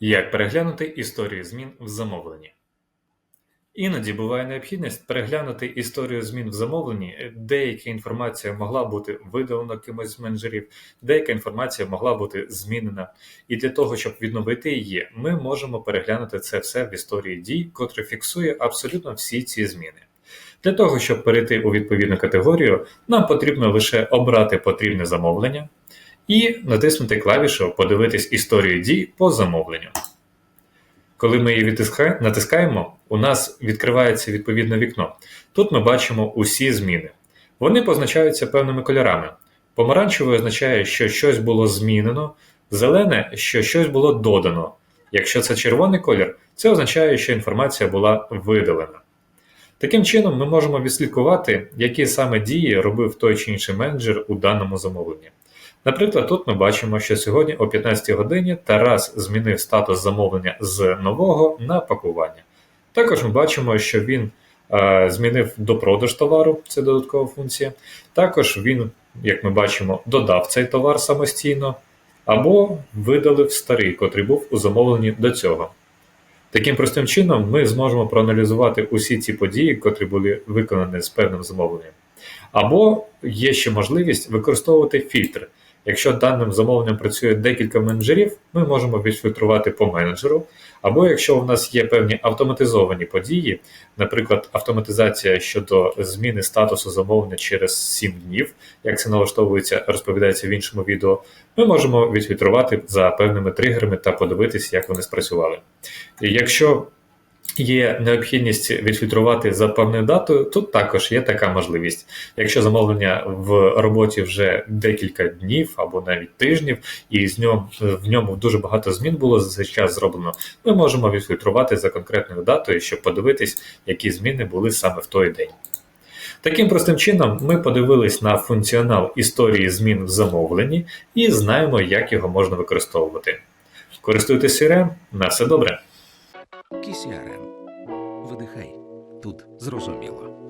Як переглянути історію змін в замовленні? Іноді буває необхідність переглянути історію змін в замовленні. Деяка інформація могла бути видалена кимось з менеджерів, деяка інформація могла бути змінена. І для того, щоб відновити її, ми можемо переглянути це все в історії дій, котра фіксує абсолютно всі ці зміни. Для того, щоб перейти у відповідну категорію, нам потрібно лише обрати потрібне замовлення і натиснути клавішу Подивитись історію дій по замовленню. Коли ми її натискаємо, у нас відкривається відповідне вікно. Тут ми бачимо усі зміни. Вони позначаються певними кольорами. Помаранчевий означає, що щось було змінено, зелене, що щось було додано. Якщо це червоний колір, це означає, що інформація була видалена. Таким чином, ми можемо відслідкувати, які саме дії робив той чи інший менеджер у даному замовленні. Наприклад, тут ми бачимо, що сьогодні о 15 годині Тарас змінив статус замовлення з нового на пакування. Також ми бачимо, що він е, змінив допродаж товару, це додаткова функція. Також він, як ми бачимо, додав цей товар самостійно або видалив старий, котрий був у замовленні до цього. Таким простим чином ми зможемо проаналізувати усі ці події, котрі були виконані з певним замовленням. Або є ще можливість використовувати фільтр. Якщо даним замовленням працює декілька менеджерів, ми можемо відфільтрувати по менеджеру. Або якщо у нас є певні автоматизовані події, наприклад, автоматизація щодо зміни статусу замовлення через 7 днів, як це налаштовується, розповідається в іншому відео, ми можемо відфільтрувати за певними тригерами та подивитися, як вони спрацювали. І Якщо є необхідність відфільтрувати за певною датою, тут також є така можливість. Якщо замовлення в роботі вже декілька днів або навіть тижнів, і з ньому, в ньому дуже багато змін було за цей час зроблено, ми можемо відфільтрувати за конкретною датою, щоб подивитись, які зміни були саме в той день. Таким простим чином, ми подивились на функціонал історії змін в замовленні і знаємо, як його можна використовувати. Користуйтесь CRM, на все добре! KCRM. Видихай. Тут зрозуміло.